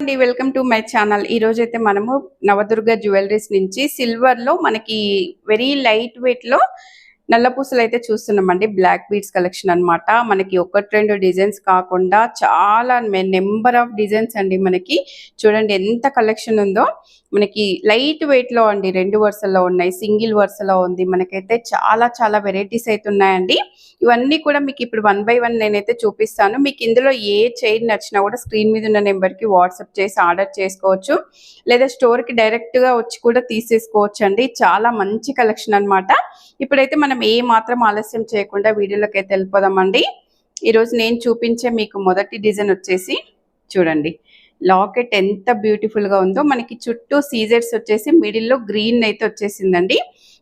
అండి welcome to my channel. ఈ రోజు అయితే మనము నవదుర్గ జ్యువెలరీస్ నుంచి సిల్వర్లో మనకి వెరీ లైట్ వెయిట్లో నల్ల పూసలు అయితే చూస్తున్నామండి. బ్లాక్ బీడ్స్ కలెక్షన్ అన్నమాట. మనకి ఒకటి రెండు డిజైన్స్ కాకుండా చాలా నెంబర్ ఆఫ్ డిజైన్స్ అండి మనకి. చూడండి ఎంత కలెక్షన్ ఉందో. మనకి లైట్ వెయిట్లో అండి రెండు వరుసల్లో ఉన్నాయి. సింగిల్ వరుసలో ఉంది. మనకైతే చాలా చాలా వెరైటీస్ అయితే ఉన్నాయండి. ఇవన్నీ కూడా మీకు ఇప్పుడు వన్ బై వన్ నేనైతే చూపిస్తాను. మీకు ఇందులో ఏ చైన్ నచ్చినా కూడా స్క్రీన్ మీద ఉన్న నెంబర్కి వాట్సాప్ చేసి ఆర్డర్ చేసుకోవచ్చు. లేదా స్టోర్కి డైరెక్ట్ వచ్చి కూడా తీసేసుకోవచ్చు అండి చాలా మంచి కలెక్షన్ అన్నమాట. ఇప్పుడైతే మనం ఏ మాత్రం ఆలస్యం చేయకుండా వీడియోలోకి అయితే వెళ్ళిపోదామండి ఈరోజు నేను చూపించే మీకు మొదటి డిజైన్ వచ్చేసి చూడండి. లాకెట్ ఎంత బ్యూటిఫుల్గా ఉందో మనకి చుట్టూ సీజర్స్ వచ్చేసి మిడిల్లో గ్రీన్ అయితే వచ్చేసిందండి.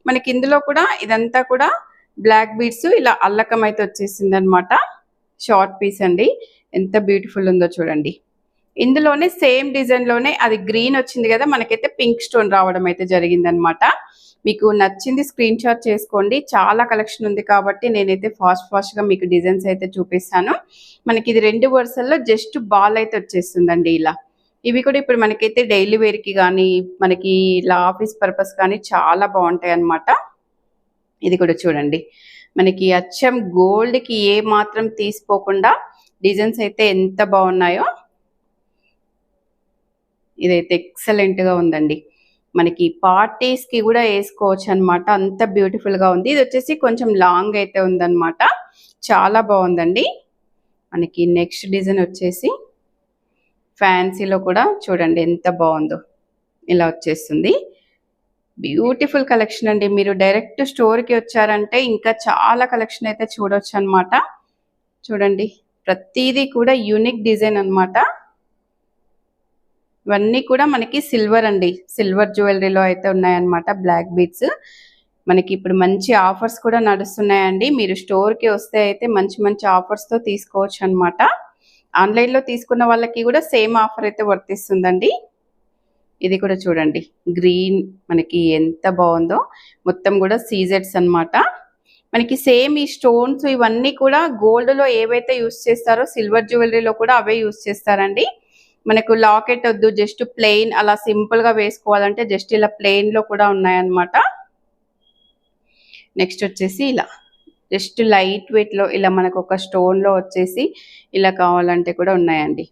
మనకి ఇందులో కూడా ఇదంతా కూడా బ్లాక్ బీడ్స్ ఇలా అల్లకం అయితే వచ్చేసింది అనమాట షార్ట్ పీస్ అండి. ఎంత బ్యూటిఫుల్ ఉందో చూడండి. ఇందులోనే సేమ్ డిజైన్లోనే అది గ్రీన్ వచ్చింది కదా మనకైతే పింక్ స్టోన్ రావడం అయితే జరిగిందనమాట మీకు నచ్చింది స్క్రీన్ షాట్ చేసుకోండి. చాలా కలెక్షన్ ఉంది కాబట్టి నేనైతే ఫాస్ట్ ఫాస్ట్గా మీకు డిజైన్స్ అయితే చూపిస్తాను. మనకి ఇది రెండు వరుసల్లో జస్ట్ బాల్ అయితే వచ్చేస్తుందండి ఇలా. ఇవి కూడా ఇప్పుడు మనకైతే డైలీ వేర్కి కానీ మనకి ఇలా ఆఫీస్ పర్పస్ కానీ చాలా బాగుంటాయి అన్నమాట. ఇది కూడా చూడండి. మనకి అచ్చం గోల్డ్కి ఏ మాత్రం తీసిపోకుండా డిజైన్స్ అయితే ఎంత బాగున్నాయో ఇదైతే ఎక్సలెంట్గా ఉందండి. మనకి పార్టీస్కి కూడా వేసుకోవచ్చు అనమాట అంత బ్యూటిఫుల్గా ఉంది. ఇది వచ్చేసి కొంచెం లాంగ్ అయితే ఉందన్నమాట. చాలా బాగుందండి. మనకి నెక్స్ట్ డిజైన్ వచ్చేసి ఫ్యాన్సీలో కూడా చూడండి ఎంత బాగుందో. ఇలా వచ్చేస్తుంది. బ్యూటిఫుల్ కలెక్షన్ అండి. మీరు డైరెక్ట్ స్టోర్కి వచ్చారంటే ఇంకా చాలా కలెక్షన్ అయితే చూడొచ్చు అనమాట చూడండి. ప్రతిదీ కూడా యూనిక్ డిజైన్ అనమాట ఇవన్నీ కూడా మనకి సిల్వర్ అండి. సిల్వర్ జ్యువెలరీలో అయితే ఉన్నాయన్నమాట బ్లాక్ బీడ్స్ మనకి ఇప్పుడు మంచి ఆఫర్స్ కూడా నడుస్తున్నాయండి. మీరు స్టోర్కి వస్తే అయితే మంచి మంచి ఆఫర్స్తో తీసుకోవచ్చు అనమాట ఆన్లైన్లో తీసుకున్న వాళ్ళకి కూడా సేమ్ ఆఫర్ అయితే వర్తిస్తుందండి ఇది కూడా చూడండి. గ్రీన్ మనకి ఎంత బాగుందో. మొత్తం కూడా సీజెట్స్ అన్నమాట. మనకి సేమ్ ఈ స్టోన్స్ ఇవన్నీ కూడా గోల్డ్లో ఏవైతే యూస్ చేస్తారో సిల్వర్ జ్యువెలరీలో కూడా అవే యూస్ చేస్తారండి. మనకు లాకెట్ వద్దు జస్ట్ ప్లెయిన్ అలా సింపుల్గా వేసుకోవాలంటే జస్ట్ ఇలా ప్లెయిన్లో కూడా ఉన్నాయన్నమాట. నెక్స్ట్ వచ్చేసి ఇలా జస్ట్ లైట్ వెయిట్లో ఇలా మనకు ఒక స్టోన్లో వచ్చేసి ఇలా కావాలంటే కూడా ఉన్నాయండి.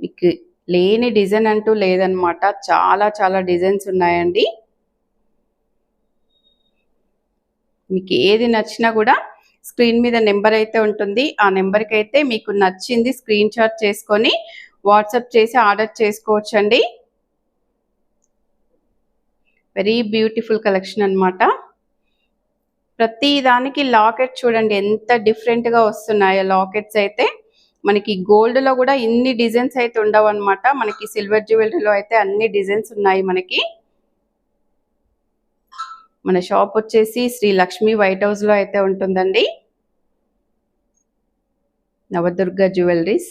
మీకు లేని డిజైన్ అంటూ లేదనమాట చాలా చాలా డిజైన్స్ ఉన్నాయండి. మీకు ఏది నచ్చినా కూడా స్క్రీన్ మీద నెంబర్ అయితే ఉంటుంది ఆ నెంబర్కి అయితే మీకు నచ్చింది స్క్రీన్ షాట్ చేసుకొని వాట్సాప్ చేసి ఆర్డర్ చేసుకోవచ్చు అండి వెరీ బ్యూటిఫుల్ కలెక్షన్ అన్నమాట. ప్రతి దానికి లాకెట్ చూడండి ఎంత డిఫరెంట్గా వస్తున్నాయో లాకెట్స్ అయితే. మనకి గోల్డ్లో కూడా ఇన్ని డిజైన్స్ అయితే ఉండవు అనమాట మనకి సిల్వర్ జ్యువెలరీలో అయితే అన్ని డిజైన్స్ ఉన్నాయి మనకి. మన షాప్ వచ్చేసి శ్రీ లక్ష్మి వైట్ హౌస్లో అయితే ఉంటుందండి. నవదుర్గ జ్యువెలరీస్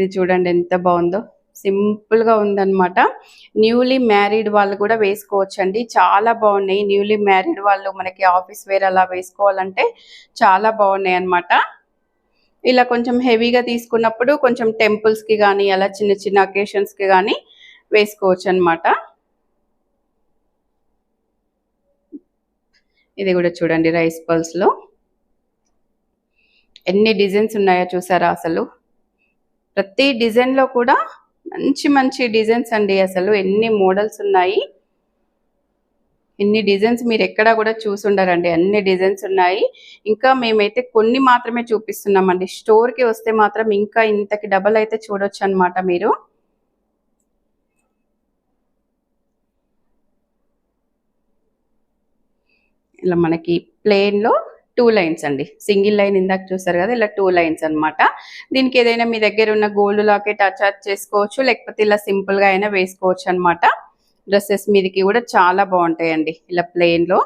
ఇది చూడండి ఎంత బాగుందో. సింపుల్గా ఉందన్నమాట. న్యూలీ మ్యారీడ్ వాళ్ళు కూడా వేసుకోవచ్చండి. చాలా బాగున్నాయి. న్యూలీ మ్యారీడ్ వాళ్ళు మనకి ఆఫీస్ వేర్ అలా వేసుకోవాలంటే చాలా బాగున్నాయి అన్నమాట. ఇలా కొంచెం హెవీగా తీసుకున్నప్పుడు కొంచెం టెంపుల్స్కి కానీ అలా చిన్న చిన్న అకేషన్స్కి కానీ వేసుకోవచ్చు అన్నమాట. ఇది కూడా చూడండి రైస్ పల్స్లో. ఎన్ని డిజైన్స్ ఉన్నాయో చూసారా అసలు? ప్రతి డిజైన్లో కూడా మంచి మంచి డిజైన్స్ అండి. అసలు ఎన్ని మోడల్స్ ఉన్నాయి. ఎన్ని డిజైన్స్ మీరు ఎక్కడా కూడా చూసుండరండి అన్ని డిజైన్స్ ఉన్నాయి. ఇంకా మేమైతే కొన్ని మాత్రమే చూపిస్తున్నామండి. స్టోర్కి వస్తే మాత్రం ఇంకా ఇంతకి డబల్ అయితే చూడొచ్చు అనమాట మీరు. ఇలా మనకి ప్లేన్లో టూ లైన్స్ అండి. సింగిల్ లైన్ ఇందాక చూసారు కదా ఇలా టూ లైన్స్ అన్నమాట. దీనికి ఏదైనా మీ దగ్గర ఉన్న గోల్డ్ లాకెట్ అటాచ్ చేసుకోవచ్చు లేకపోతే ఇలా సింపుల్గా అయినా వేసుకోవచ్చు అన్నమాట. డ్రెస్సెస్ మీదకి కూడా చాలా బాగుంటాయండి. ఇలా ప్లెయిన్లో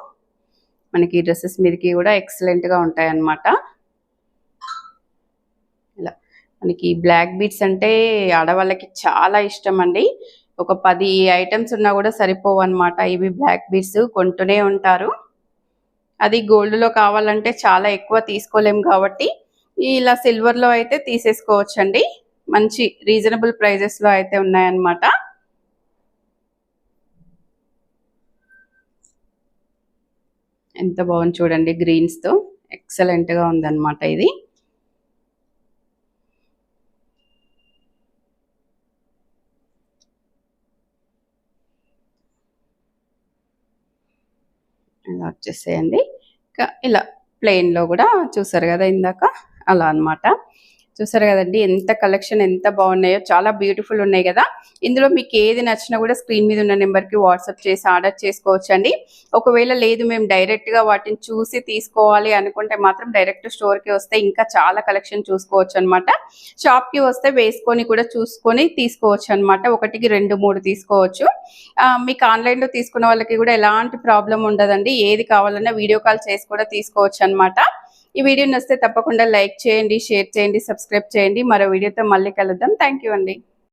మనకి డ్రెస్సెస్ మీదకి కూడా ఎక్సలెంట్గా ఉంటాయి అన్నమాట. ఇలా మనకి బ్లాక్ బీట్స్ అంటే ఆడవాళ్ళకి చాలా ఇష్టం అండి. ఒక పది ఐటమ్స్ ఉన్నా కూడా సరిపోవు అనమాట ఇవి బ్లాక్ బీట్స్ కొంటూనే ఉంటారు. అది గోల్డ్లో కావాలంటే చాలా ఎక్కువ తీసుకోలేం కాబట్టి ఇలా సిల్వర్లో అయితే తీసేసుకోవచ్చండి. మంచి రీజనబుల్ ప్రైజెస్లో అయితే ఉన్నాయన్నమాట. ఎంత బాగుంది చూడండి గ్రీన్స్తో. ఎక్సలెంట్గా ఉందన్నమాట ఇది. ఇలా వచ్చేసేయండి ఇంకా ఇలా ప్లెయిన్లో కూడా చూసారు కదా ఇందాక? అలా అన్నమాట. చూసారు కదండి ఎంత కలెక్షన్ ఎంత బాగున్నాయో చాలా బ్యూటిఫుల్ ఉన్నాయి కదా. ఇందులో మీకు ఏది నచ్చినా కూడా స్క్రీన్ మీద ఉన్న నెంబర్కి వాట్సాప్ చేసి ఆర్డర్ చేసుకోవచ్చు అండి ఒకవేళ లేదు మేము డైరెక్ట్గా వాటిని చూసి తీసుకోవాలి అనుకుంటే మాత్రం డైరెక్ట్ స్టోర్కి వస్తే ఇంకా చాలా కలెక్షన్ చూసుకోవచ్చు అనమాట షాప్కి వస్తే వేసుకొని కూడా చూసుకొని తీసుకోవచ్చు అనమాట ఒకటికి రెండు మూడు తీసుకోవచ్చు. మీకు ఆన్లైన్లో తీసుకున్న వాళ్ళకి కూడా ఎలాంటి ప్రాబ్లం ఉండదండి. ఏది కావాలన్నా వీడియో కాల్ చేసి కూడా తీసుకోవచ్చు అనమాట ఈ వీడియో నచ్చితే తప్పకుండా లైక్ చేయండి షేర్ చేయండి సబ్స్క్రైబ్ చేయండి. మరో వీడియోతో మళ్ళీ కలుద్దాం. థ్యాంక్ యూ అండి.